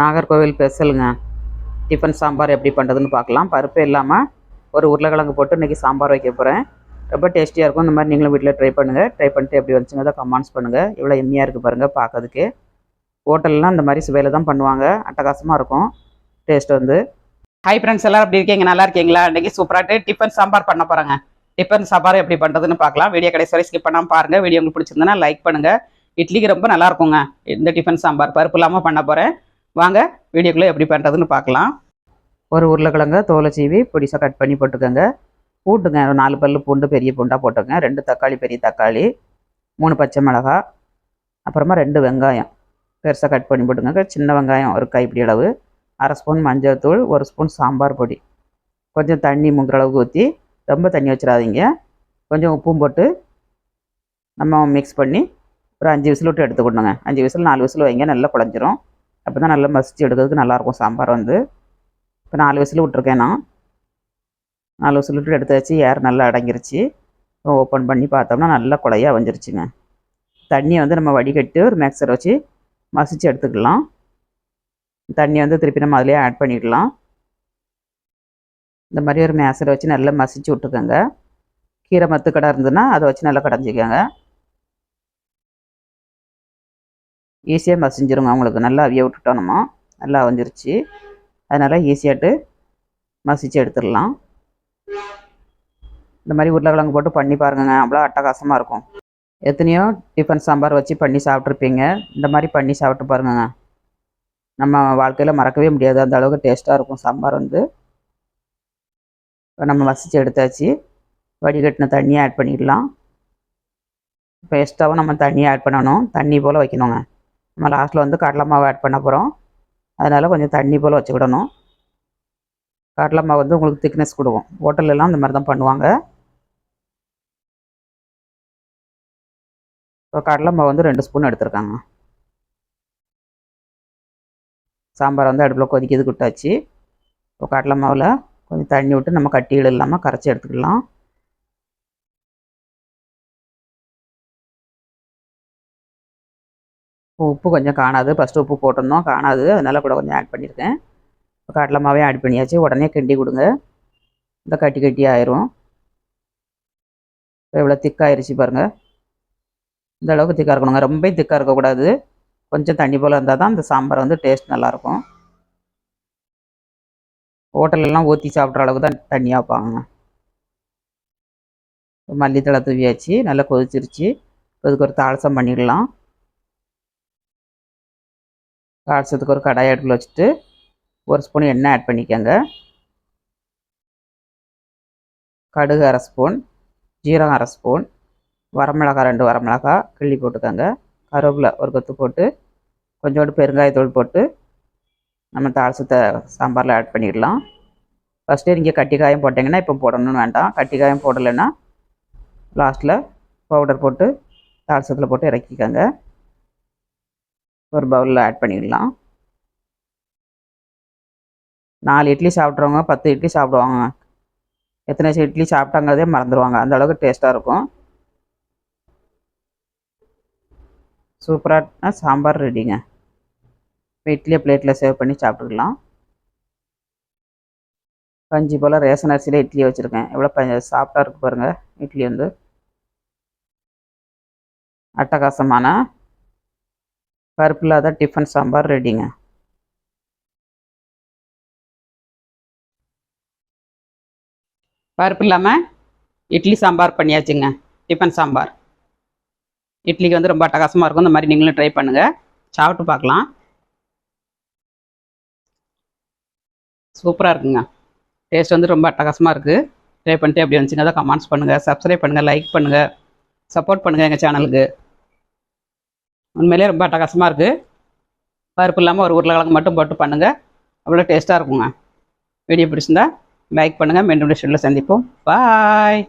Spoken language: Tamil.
நாகர்கோவில் ஸ்பெஷலுங்க. டிஃபன் சாம்பார் எப்படி பண்ணுறதுன்னு பார்க்கலாம். பருப்பே இல்லாமல் ஒரு உருளைக்கிழங்கு போட்டு இன்றைக்கி சாம்பார் வைக்க போகிறேன் ரொம்ப டேஸ்டியாக இருக்கும். இந்த மாதிரி நீங்களும் வீட்டில் ட்ரை பண்ணுங்கள் ட்ரை பண்ணிட்டு எப்படி வந்துச்சுங்க கமெண்ட்ஸ் பண்ணுங்கள் இவ்வளோ எம்மியாக இருக்குது பாருங்கள் பார்க்கறதுக்கு. ஹோட்டல்லாம் இந்த மாதிரி சுவையில் தான் பண்ணுவாங்க. அட்டகாசமாக இருக்கும். டேஸ்ட் வந்து. ஹை ஃப்ரெண்ட்ஸ் எல்லாரும் எப்படி இருக்கீங்க? நல்லா இருக்கீங்களா? இன்றைக்கி சூப்பராகிட்டு டிஃபன் சாம்பார் பண்ண போகிறாங்க டிஃபன் சாம்பார் எப்படி பண்ணுறதுன்னு பார்க்கலாம். வீடியோ கடைசி வரை ஸ்கிப் பண்ணாமல் பாருங்கள் வீடியோ உங்களுக்கு பிடிச்சிருந்தனா லைக் பண்ணுங்கள் இட்லிக்கு ரொம்ப நல்லா இருக்குங்க. இந்த டிஃபன் சாம்பார் பருப்பு இல்லாமல் பண்ண போகிறேன் வாங்க வீடியோக்குள்ளே எப்படி பண்ணுறதுன்னு பார்க்கலாம். ஒரு உருளைக்கிழங்க தோலை சீவி பொடிசாக கட் பண்ணி போட்டுக்கோங்க. பூண்டுங்க நாலு பல்லு பூண்டு பெரிய பூண்டாக போட்டுக்கங்க. ரெண்டு தக்காளி பெரிய தக்காளி மூணு பச்சை மிளகா அப்புறமா ரெண்டு வெங்காயம். பெருசாக கட் பண்ணி போட்டுக்கோங்க. சின்ன வெங்காயம் ஒரு கைப்பிடி அளவு. அரை ஸ்பூன் மஞ்சள் தூள் ஒரு ஸ்பூன் சாம்பார் பொடி. கொஞ்சம் தண்ணி முங்குற அளவுக்கு ஊற்றி ரொம்ப தண்ணி வச்சிடாதீங்க. கொஞ்சம் உப்பும் போட்டு நம்ம மிக்ஸ் பண்ணி ஒரு அஞ்சு விசில் விட்டு எடுத்துக்கணுங்க அஞ்சு விசில் நாலு விசில் வைங்க நல்லா குழஞ்சிரும். அப்போ தான் நல்லா மசிச்சு எடுக்கிறதுக்கு நல்லாயிருக்கும். சாம்பார் வந்து. இப்போ நாலு விசில் விட்ருக்கேன் நான். நாலு விசில் விட்டு எடுத்து வச்சு ஏர் நல்லா அடங்கிருச்சு. ஓப்பன் பண்ணி பார்த்தோம்னா நல்லா குழையாக வந்துருச்சுங்க. தண்ணியை வந்து நம்ம வடிகட்டி ஒரு மிக்சர் வச்சு மசிச்சு எடுத்துக்கலாம். தண்ணி வந்து திருப்பி நம்ம அதிலே ஆட் பண்ணிடலாம். இந்த மாதிரி ஒரு மேசரை வச்சு நல்லா மசிச்சு விட்டுக்கோங்க. கீரை மத்து கடை இருந்ததுன்னா அதை வச்சு நல்லா கடைஞ்சிக்கோங்க. ஈஸியாக மசிஞ்சிருங்க அவங்களுக்கு நல்லா அவிய விட்டுட்டோம் நம்ம. நல்லா வந்துருச்சு. அதனால் ஈஸியாட்டு மசிச்சு எடுத்துடலாம். இந்த மாதிரி உருளைக்கிழங்கு போட்டு பண்ணி பாருங்கங்க. அவ்வளோ அட்டகாசமாக இருக்கும். எத்தனையோ டிஃபன் சாம்பார் வச்சு பண்ணி சாப்பிட்ருப்பீங்க இந்த மாதிரி பண்ணி சாப்பிட்டு பாருங்கங்க. நம்ம வாழ்க்கையில் மறக்கவே முடியாது. அந்த அளவுக்கு டேஸ்ட்டாக இருக்கும் சாம்பார் வந்து. இப்போ நம்ம மசிச்சு எடுத்தாச்சு. வடிகட்டின தண்ணியை ஆட் பண்ணிடலாம். இப்போ எக்ஸ்ட்ராவும் நம்ம தண்ணியை ஆட் பண்ணணும். தண்ணி போல் வைக்கணுங்க. நம்ம லாஸ்ட்டில் வந்து கடலை மாவு ஆட் பண்ண போகிறோம் அதனால் கொஞ்சம் தண்ணி போல் வச்சுக்கிடணும். கடலை மாவு வந்து உங்களுக்கு திக்னஸ் கொடுக்கும். ஹோட்டல்லாம் இந்த மாதிரி தான் பண்ணுவாங்க. இப்போ கடலை மாவு வந்து ரெண்டு ஸ்பூன் எடுத்துருக்காங்க. சாம்பார் வந்து அடுப்பில் கொதிக்கிறது விட்டாச்சு. இப்போ கடலை மாவில் கொஞ்சம் தண்ணி விட்டு நம்ம கட்டியில் இல்லாமல் கரைச்சி எடுத்துக்கலாம். உப்பு கொஞ்சம் காணாது. ஃபஸ்ட்டு உப்பு போட்டிருந்தோம். காணாது. அதனால் கூட கொஞ்சம் ஆட் பண்ணியிருக்கேன். கடலை மாவே ஆட் பண்ணியாச்சு. உடனே கிண்டி கொடுங்க. இந்த கட்டி கட்டி ஆயிரும். இப்போ இவ்வளோ திக்காயிருச்சு பாருங்கள் இந்த அளவுக்கு திக்காக இருக்கணுங்க. ரொம்ப திக்காக இருக்கக்கூடாது. கொஞ்சம் தண்ணி போல் இருந்தால் தான் இந்த சாம்பார் வந்து டேஸ்ட் நல்லாயிருக்கும். ஹோட்டலெல்லாம் ஊற்றி சாப்பிட்ற அளவுக்கு தான் தண்ணியாக வைப்பாங்க மல்லித்தலை தூவியாச்சு. நல்லா கொதிச்சிருச்சு. அதுக்கு ஒரு தாளசம் பண்ணிடலாம். காய்ச்சதுக்கு ஒரு கடாய் அடுப்பில் வச்சுட்டு ஒரு ஸ்பூன் எண்ணெய் ஆட் பண்ணிக்கோங்க. கடுகு அரை ஸ்பூன் ஜீரகம் அரை ஸ்பூன் வரமிளகா ரெண்டு வரமிளகா கிள்ளி போட்டுக்கோங்க. கருவேப்பிலை ஒரு கொத்து போட்டு கொஞ்சோண்டு பெருங்காயத்தூள் போட்டு நம்ம தாளசத்தை சாம்பாரில் ஆட் பண்ணிடலாம். ஃபஸ்ட்டு நீங்கள் கட்டிக்காயம் போட்டிங்கன்னா இப்போ போடணும்னு வேண்டாம். கட்டிக்காயம் போடலைன்னா லாஸ்ட்டில் பவுடர் போட்டு தாளசத்தில் போட்டு இறக்கிக்கோங்க. ஒரு பவுலில் ஆட் பண்ணிடலாம். நாலு இட்லி சாப்பிட்றவங்க பத்து இட்லி சாப்பிடுவாங்க. எத்தனை இட்லி சாப்பிட்டாங்கிறதே மறந்துடுவாங்க அந்த அளவுக்கு டேஸ்ட்டாக இருக்கும். சூப்பராக சாம்பார் ரெடிங்க இப்போ இட்லியை பிளேட்டில் சேவ் பண்ணி சாப்பிட்டுக்கலாம். கஞ்சி போல் ரேஷன் அரிசியில் இட்லி வச்சுருக்கேன். எவ்வளோ ப சாஃப்டாக இருக்கு பாருங்கள் இட்லி வந்து அட்டகாசமான பருப்பு இல்லாத டிஃபன் சாம்பார் ரெடிங்க பருப்பு இல்லாமல் இட்லி சாம்பார் பண்ணியாச்சுங்க. டிஃபன் சாம்பார். இட்லிக்கு வந்து ரொம்ப அட்டகாசமாக இருக்கும். இந்த மாதிரி நீங்களும் ட்ரை பண்ணுங்கள் சாப்பிட்டு பார்க்கலாம். சூப்பராக இருக்குங்க. டேஸ்ட் வந்து ரொம்ப அட்டகாசமாக இருக்குது ட்ரை பண்ணிட்டு அப்படி வந்துச்சுங்க அதை கமெண்ட்ஸ் பண்ணுங்கள் சப்ஸ்கிரைப் பண்ணுங்கள் லைக் பண்ணுங்கள் சப்போர்ட் பண்ணுங்கள் எங்கள் சேனலுக்கு உண்மையிலே ரொம்ப அட்டகாசமாக இருக்குது பருப்பு இல்லாமல் ஒரு உருளைக்கிழங்கு மட்டும் போட்டு பண்ணுங்கள் அவ்வளோ டேஸ்ட்டாக இருக்குங்க. வீடியோ பிடிச்சிருந்தா லைக் பண்ணுங்கள் மீண்டும் ஷெட்டில் சந்திப்போம். பாய்